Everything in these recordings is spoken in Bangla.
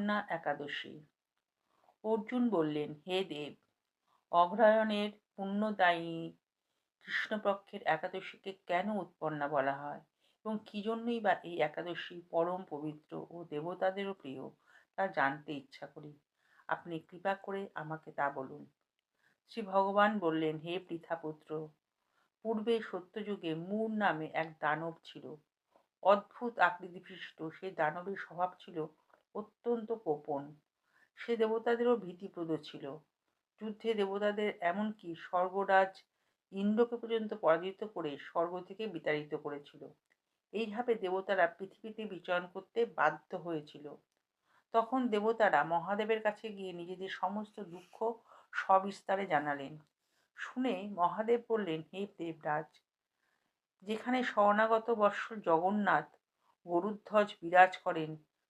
উৎপন্না একাদশী। অর্জুন বললেন, হে দেব, অগ্রহায়ণের পুণ্যদায়িনী কৃষ্ণপক্ষের একাদশীকে কেন উৎপন্না বলা হয়? এবং কী জন্যই বা এই একাদশী পরম পবিত্র ও দেবতাদেরও প্রিয়, তা জানতে ইচ্ছা করি। আপনি কৃপা করে আমাকে তা বলুন। শ্রী ভগবান বললেন, হে পৃথাপুত্র, পূর্বে সত্যযুগে মূর নামে এক দানব ছিল। অদ্ভুত আকৃতিবিশিষ্ট, সে দানবের স্বভাব ছিল অত্যন্ত গোপন। সে দেবতাদেরও ভীতিপ্রদ ছিল। যুদ্ধে দেবতাদের এমনকি স্বর্গরাজ ইন্দ্রকে পর্যন্ত পরাজিত করে স্বর্গ থেকে বিতাড়িত করেছিল। এইভাবে দেবতারা পৃথিবীতে বিচরণ করতে বাধ্য হয়েছিল। তখন দেবতারা মহাদেবের কাছে গিয়ে নিজেদের সমস্ত দুঃখ সবিস্তারে জানালেন। শুনে মহাদেব বললেন, হে দেবরাজ, যেখানে শরণাগত বর্ষ জগন্নাথ গরুধ্বজ বিরাজ করেন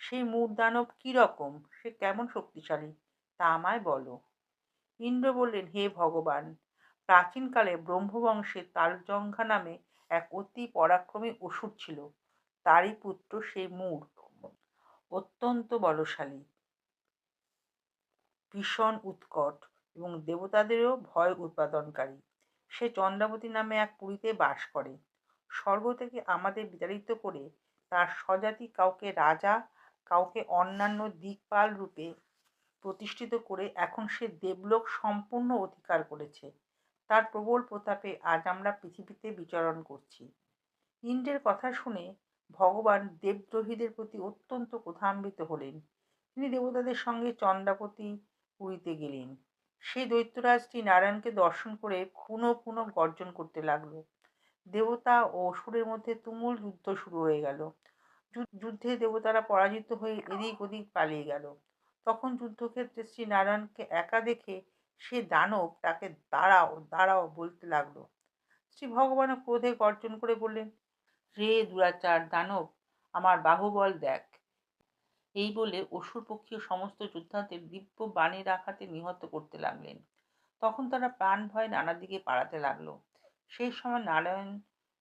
সেই মূর দানব কী রকম? সে কেমন শক্তিশালী? তা আমায় বলো। ইন্দ্র বললেন, হে ভগবান! প্রাচীনকালে ব্রহ্মবংশে তালজঙ্ঘা নামে এক অতি পরাক্রমী অসুর ছিল। তারই পুত্র সেই মূর। অত্যন্ত বলশালী। ভীষণ উৎকট এবং দেবতাদেরও ভয় উৎপাদনকারী। সে চন্দ্রাবতী নামে এক পুরীতে বাস করে। স্বর্গ থেকে আমাদের বিতাড়িত করে তার স্বজাতি কাউকে রাজা কাউকে অন্যান্য দিকপাল রূপে প্রতিষ্ঠিত করে এখন সে দেবলোক সম্পূর্ণ অধিকার করেছে। তার প্রবল প্রতাপে আজ আমরা পৃথিবীতে বিচরণ করছি। ইন্দ্রের কথা শুনে ভগবান দেবদ্রোহীদের প্রতি অত্যন্ত ক্রোধান্বিত হলেন। তিনি দেবতাদের সঙ্গে চন্দ্রাপতি পুরীতে গেলেন। সেই দৈত্যরাজটি নারায়ণকে দর্শন করে পুনঃ পুনঃ গর্জন করতে লাগল। দেবতা ও অসুরের মধ্যে তুমুল যুদ্ধ শুরু হয়ে গেল। যুদ্ধে দেবতারা পরাজিত হয়ে এদিক ওদিক পালিয়ে গেল। তখন যুদ্ধক্ষেত্রে শ্রী নারায়ণকে একা দেখে সে দানব তাকে দাঁড়াও দাঁড়াও বলতে লাগল। শ্রী ভগবান ক্রোধে গর্জন করে বললেন রে দুরাচার দানব, আমার বাহুবল দেখ। এই বলে অসুরপক্ষীয় সমস্ত যোদ্ধাদের দিব্য বাণীর আঘাতে নিহত করতে লাগলেন। তখন তারা প্রাণ ভয় নানা দিকে পাড়াতে লাগল। সেই সময় নারায়ণ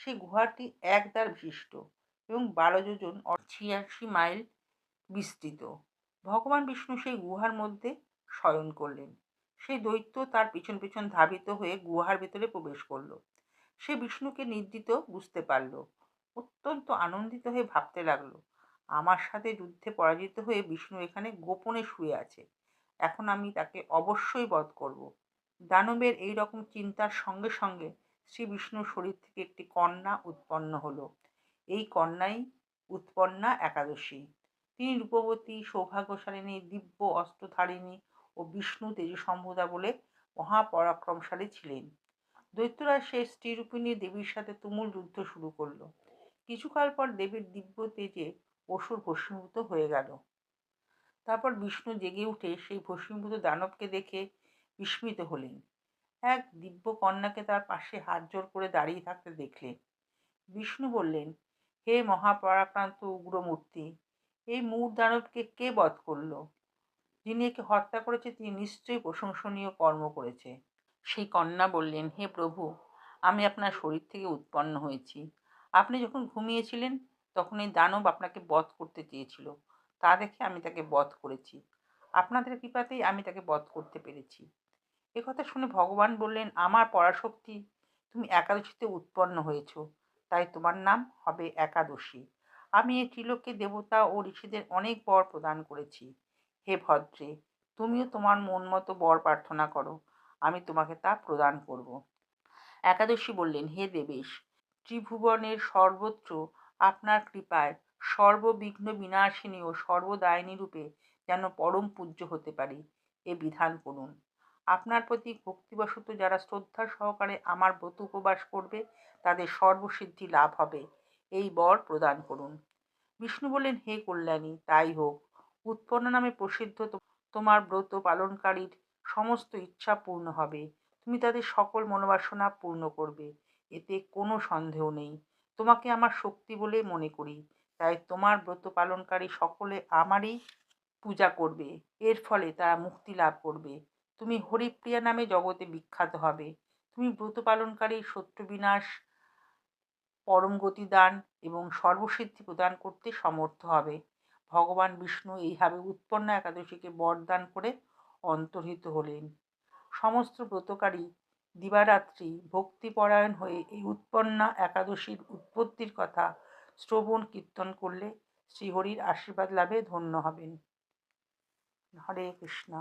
সেই গুহাটি এক দ্বার বিশিষ্ট এবং বারো যোজন ছিয়াশি মাইল বিস্তৃত। ভগবান বিষ্ণু সেই গুহার মধ্যে শয়ন করলেন। সেই দৈত্য তার পিছন পিছন ধাবিত হয়ে গুহার ভেতরে প্রবেশ করল। সে বিষ্ণুকে নির্দিত বুঝতে পারল। অত্যন্ত আনন্দিত হয়ে ভাবতে লাগল, আমার সাথে যুদ্ধে পরাজিত হয়ে বিষ্ণু এখানে গোপনে শুয়ে আছে। এখন আমি তাকে অবশ্যই বধ করব। দানবের এই রকম চিন্তার সঙ্গে সঙ্গে শ্রী বিষ্ণুর শরীর থেকে একটি কন্যা উৎপন্ন হলো। এই কন্যাই উৎপন্না একাদশী। তিনি রূপবতী, সৌভাগ্যশালিনী, দিব্য অস্ত্রধারিণী ও বিষ্ণু তেজসম্ভুদা বলে মহাপরাক্রমশালী ছিলেন। দৈত্যরা সে স্ত্রীরূপিণী দেবীর সাথে তুমুল যুদ্ধ শুরু করল। কিছুকাল পর দেবীর দিব্য তেজে অসুর ভস্মীভূত হয়ে গেল। তারপর বিষ্ণু জেগে উঠে সেই ভস্মীভূত দানবকে দেখে বিস্মিত হলেন। এক দিব্য কন্যাকে তার পাশে হাত জোর করে দাঁড়িয়ে থাকতে দেখলেন। বিষ্ণু বললেন, হে মহাপরাক্রান্ত উগ্রমূর্তি, এই মূর দানবকে কে বধ করল? যিনি একে হত্যা করেছে তিনি নিশ্চয়ই প্রশংসনীয় কর্ম করেছে। সেই কন্যা বললেন, হে প্রভু, আমি আপনার শরীর থেকে উৎপন্ন হয়েছি। আপনি যখন ঘুমিয়েছিলেন, তখন এই দানব আপনাকে বধ করতে চেয়েছিল। তা দেখে আমি তাকে বধ করেছি। আপনাদের কৃপাতেই আমি তাকে বধ করতে পেরেছি। কথা শুনে ভগবান বললেন, আমার পরাশক্তি, তুমি একাদশীতে উৎপন্ন হয়েছ। তাই তোমার নাম হবে একাদশী। আমি এই ত্রিলোককে দেবতা ও ঋষিদের অনেক বর প্রদান করেছি। হে ভদ্রে, তুমিও তোমার মন মতো বর প্রার্থনা করো। আমি তোমাকে তা প্রদান করব। একাদশী বললেন, হে দেবেশ, ত্রিভুবনের সর্বত্র আপনার কৃপায় সর্ববিঘ্ন বিনাশিনী ও সর্বদায়িনী রূপে যেন পরম পূজ্য হতে পারি। এ বিধান করুন। আপনার প্রতি ভক্তিবশত যারা শ্রদ্ধা সহকারে আমার ব্রত উপবাস করবে, তাদের সর্বসিদ্ধি লাভ হবে। এই বর প্রদান করুন। বিষ্ণু বললেন, হে কল্যাণী, তাই হোক। উৎপন্ন নামে প্রসিদ্ধ তোমার ব্রত পালনকারীর সমস্ত ইচ্ছা পূর্ণ হবে। তুমি তাদের সকল মনোবাসনা পূর্ণ করবে। এতে কোনো সন্দেহ নেই। তোমাকে আমার শক্তি বলে মনে করি। তাই তোমার ব্রত পালনকারী সকলে আমারই পূজা করবে। এর ফলে তারা মুক্তি লাভ করবে। তুমি হরিপ্রিয়া নামে জগতে বিখ্যাত হবে। তুমি ব্রত পালনকারী, শত্রু বিনাশ, পরম গতি দান এবং সর্বসিদ্ধি প্রদান করতে সমর্থ হবে। ভগবান বিষ্ণু এইভাবে উৎপন্ন একাদশীকে বরদান করে অন্তর্হিত হলেন। সমস্ত ব্রতকারী দিবারাত্রি ভক্তিপরায়ণ হয়ে এই উৎপন্না একাদশীর উৎপত্তির কথা শ্রবণ কীর্তন করলে শ্রীহরির আশীর্বাদ লাভে ধন্য হবেন। হরে কৃষ্ণ।